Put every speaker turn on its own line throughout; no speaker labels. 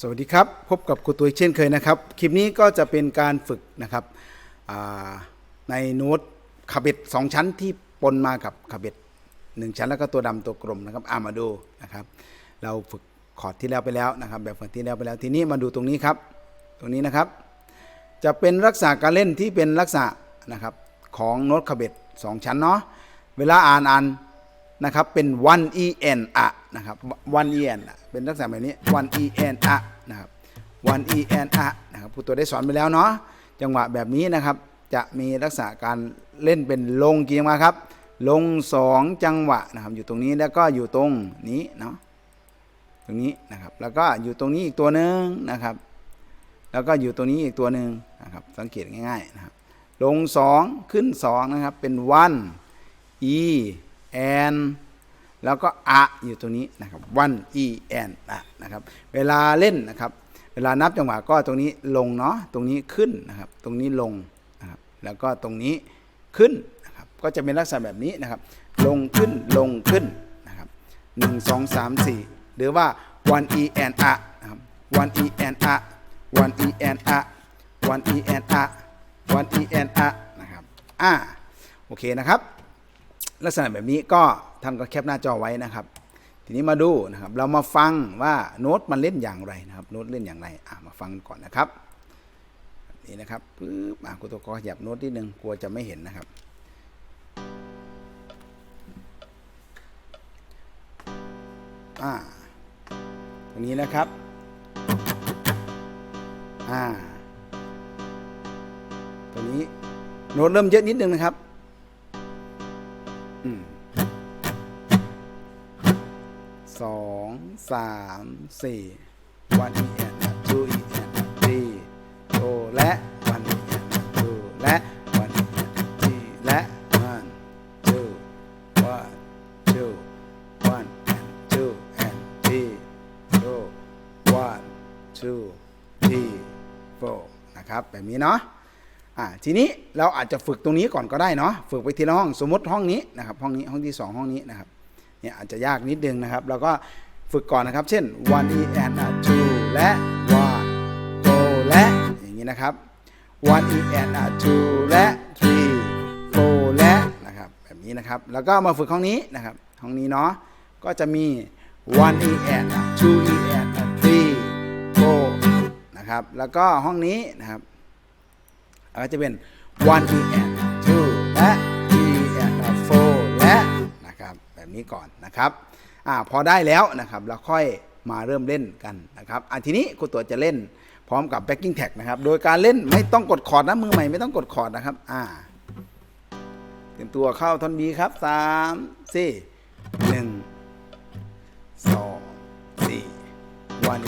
สวัสดีครับพบกับครูตุ้ยเช่นเคยนะครับ คลิปนี้ก็จะเป็นการฝึกนะครับในโน้ตคาเบ็ดสองชั้นที่ปนมากับคาเบ็ดหนึ่งชั้นแล้วก็ตัวดำตัวกลมนะครับอามาดูนะครับเราฝึกคอร์ดที่แล้วไปแล้วนะครับ แบบฝึกที่แล้วไปแล้วทีนี้มาดูตรงนี้ครับ ตรงนี้นะครับ จะเป็นลักษณะการเล่นที่เป็นลักษณะนะครับของโน้ตคาเบ็ดสองชั้นเนาะเวลาอ่านอ่าน นะครับเป็น one e n อะนะครับ one e n อะเป็นลักษณะแบบนี้ one e n อะนะครับ one e n อะนะครับผู้ตัวได้สอนไปแล้วเนาะจังหวะแบบนี้นะครับจะมีลักษณะการเล่นเป็นลงกี่จังหวะครับ ลงสองจังหวะนะครับอยู่ตรงนี้แล้วก็อยู่ตรงนี้เนาะตรงนี้นะครับแล้วก็อยู่ตรงนี้อีกตัวหนึ่งนะครับแล้วก็อยู่ตัวนี้อีกตัวหนึ่งนะครับสังเกตง่ายๆนะครับลงสองขึ้นสองนะครับเป็น one e n แล้วก็อะอยู่ตรงนี้นะครับ one e n อะนะครับ เวลาเล่นนะครับ เวลานับจังหวะก็ตรงนี้ลงเนาะ ตรงนี้ขึ้นนะครับ ตรงนี้ลงนะครับ แล้วก็ตรงนี้ขึ้นนะครับ ก็จะเป็นลักษณะแบบนี้นะครับ ลงขึ้น ลงขึ้นนะครับหนึ่งสองสามสี่หรือว่า one e n อะนะครับ one e n อะ one e n อะ one e n อะ one e n อะนะครับ อ่า โอเคนะครับ ลักษณะแบบนี้ก็ท่านก็แคปหน้าจอไว้นะครับ ทีนี้มาดูนะครับ เรามาฟังว่าโน้ตมันเล่นอย่างไรนะครับโน้ตเล่นอย่างไรอ่ามาฟังก่อนนะครับนี้นะครับปึ๊บอ่าคุณตัวก็ขยับโน้ตนิดนึงกลัวจะไม่เห็นนะครับอ่าตรงนี้นะครับอ่าตรงนี้โน้ตเริ่มเยอะนิดนึงนะครับ สองสามสี่วันอีแอนดูอีแอนดีโอและวันอีแอนดูและวันอีแอนดีและวันดูวันดูวันแอนดูแอนดีโอวันดูทีโฟนะครับแบบนี้เนาะ อ่าทีนี้เราอาจจะฝึกตรงนี้ก่อนก็ได้เนาะฝึกไปทีละห้องสมมติห้องนี้นะครับห้องนี้ห้องที่ 2 ห้องนี้นะครับเนี่ยอาจจะยากนิดนึงนะครับเราก็ฝึกก่อนนะครับ เช่น one e and a two และ one go และอย่างนี้นะครับ one e and a two และ three go และนะครับแบบนี้นะครับแล้วก็มาฝึกห้องนี้นะครับห้องนี้เนาะก็จะมี one e and a two e and a three go นะครับแล้วก็ห้องนี้นะครับ ก็จะเป็น one e and two และ e and four และนะครับแบบนี้ก่อนนะครับอพอได้แล้วนะครับเราค่อยมาเริ่มเล่นกันนะครับอะทีนี้ครูตัวจะเล่นพร้อมกับ backing tag นะครับ โดยการเล่นไม่ต้องกดคอร์ดนะมือใหม่ไม่ต้องกดคอร์ดนะครับอ่าเตรียมตัวเข้าท่อนบีครับสามสี่หนึ่งสองสี่ one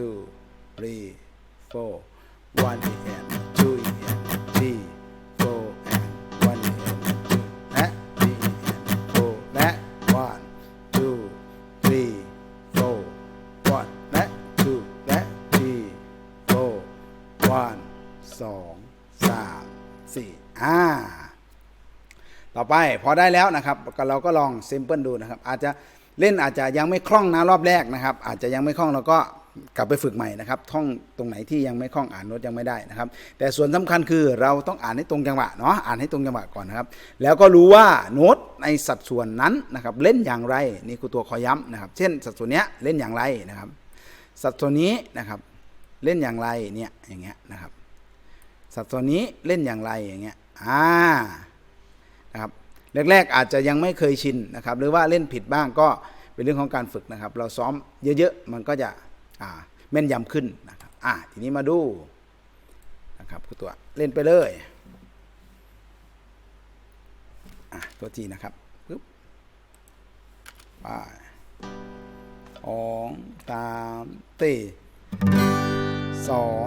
two three four one and two and three four and one and two และ three and four และ one two three four one และ two และ three four one สองสามสี่อ่าต่อไปพอได้แล้วนะครับเราก็ลองซิมเพิลดูนะครับ อาจจะเล่นอาจจะยังไม่คล่องนะรอบแรกนะครับ อาจจะยังไม่คล่องเราก็ กลับไปฝึกใหม่นะครับ ท่องตรงไหนที่ยังไม่คล่องอ่านโน้ตยังไม่ได้นะครับ แต่ส่วนสำคัญคือเราต้องอ่านให้ตรงจังหวะเนาะอ่านให้ตรงจังหวะก่อนนะครับ แล้วก็รู้ว่าโน้ตในสัดส่วนนั้นนะครับ เล่นอย่างไรนี่คือตัวขอย้ำนะครับ เช่น สัดส่วนเนี้ยเล่นอย่างไรนะครับ สัดส่วนนี้นะครับ เล่นอย่างไรเนี่ยอย่างเงี้ยนะครับ สัดส่วนนี้เล่นอย่างไรอย่างเงี้ยอ่านะครับแรกๆอาจจะยังไม่เคยชินนะครับ หรือว่าเล่นผิดบ้างก็เป็นเรื่องของการฝึกนะครับ เราซ้อมเยอะๆมันก็จะ แม่นยำขึ้นนะครับอ่าทีนี้มาดูนะครับคุณตัวเล่นไปเลยอะตัวจีนะครับปึ๊บไปสองสามตีสอง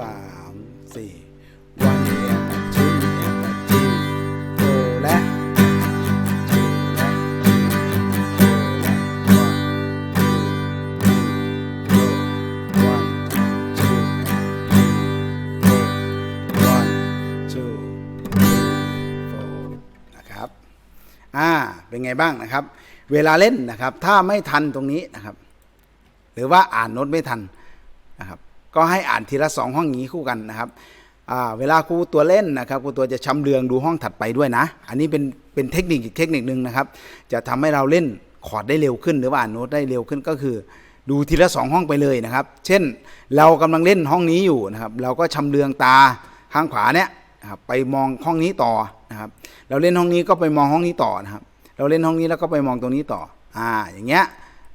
สามสี่วันเดียวชิ้นเดียวันจิ้มโตและอ่า เป็นไงบ้างนะครับ เวลาเล่นนะครับ ถ้าไม่ทันตรงนี้นะครับ หรือว่าอ่านโน้ตไม่ทัน ก็ให้อ่านทีละสองห้องอย่างนี้คู่กันนะครับเวลาครูตัวเล่นนะครับครูตัวจะชำเลืองดูห้องถัดไปด้วยนะ อันนี้เป็นเป็นเทคนิคอีกเทคนิคนึงนะครับ จะทำให้เราเล่นคอร์ดได้เร็วขึ้นหรือว่าอ่านโน้ตได้เร็วขึ้นก็คือ ดูทีละสองห้องไปเลยนะครับ เช่นเรากำลังเล่นห้องนี้อยู่นะครับ เราก็ชำเลืองตาข้างขวาเนี่ยนะครับไปมองห้องนี้ต่อนะครับเราเล่นห้องนี้ก็ไปมองห้องนี้ต่อนะครับ เราเล่นห้องนี้แล้วก็ไปมองตรงนี้ต่ออ่าอย่างเงี้ย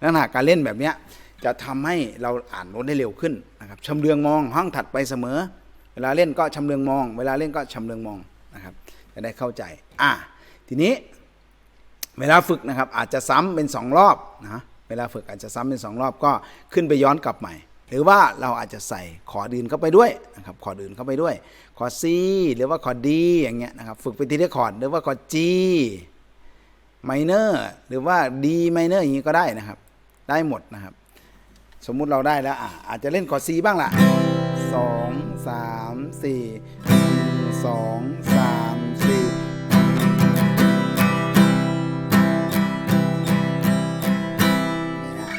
ลักษณะการเล่นแบบเนี้ย จะทำให้เราอ่านโน้ตได้เร็วขึ้นนะครับชำเลืองมองห้องถัดไปเสมอ เวลาเล่นก็ชำเลืองมอง เวลาเล่นก็ชำเลืองมองนะครับจะได้เข้าใจอ่าทีนี้เวลาฝึกนะครับอาจจะซ้ำเป็นสองรอบนะเวลาฝึกอาจจะซ้ำเป็นสองรอบก็ขึ้นไปย้อนกลับใหม่ หรือว่าเราอาจจะใส่คอดื่นเข้าไปด้วยนะครับคอดื่นเข้าไปด้วยคอด C หรือว่าคอด D อย่างเงี้ยนะครับฝึกไปทีละคอดหรือว่าคอร์ด G ไมเนอร์หรือว่า D ไมเนอร์อย่างนี้ก็ได้นะครับ ได้หมดนะครับ สมมุติเราได้แล้วอะอาจจะเล่นคอร์ด C บ้างล่ะสองสามสี่หนึ่งสองสามสี่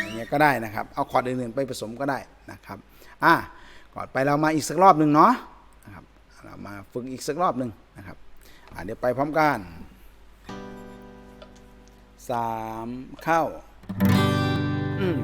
ย่างเงี้ยก็ได้นะครับ เอาคอร์ดอื่นๆไปผสมก็ได้นะครับ อะก่อนไปเรามาอีกสักรอบหนึ่งเนาะนะครับเรามาฝึกอีกสักรอบหนึ่งนะครับอะเดี๋ยวไปพร้อมกันสามเข้า อืม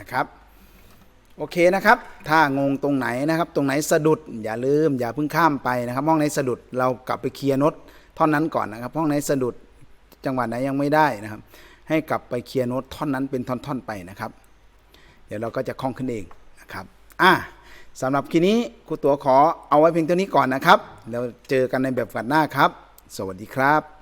นะครับ โอเคนะครับ ถ้างงตรงไหนนะครับ ตรงไหนสะดุดอย่าลืม อย่าเพิ่งข้ามไปนะครับห้องไหนสะดุดเรากลับไปเคลียร์โน้ตท่อนนั้นก่อนนะครับห้องไหนสะดุดจังหวะไหนยังไม่ได้นะครับ ให้กลับไปเคลียร์โน้ตท่อนนั้นเป็นท่อนๆไปนะครับ เดี๋ยวเราก็จะคล่องขึ้นเองนะครับอะสำหรับคลิปนี้ครูตัวขอเอาไว้เพียงเท่านี้ก่อนนะครับ แล้วเจอกันในแบบฝันหน้าครับ สวัสดีครับ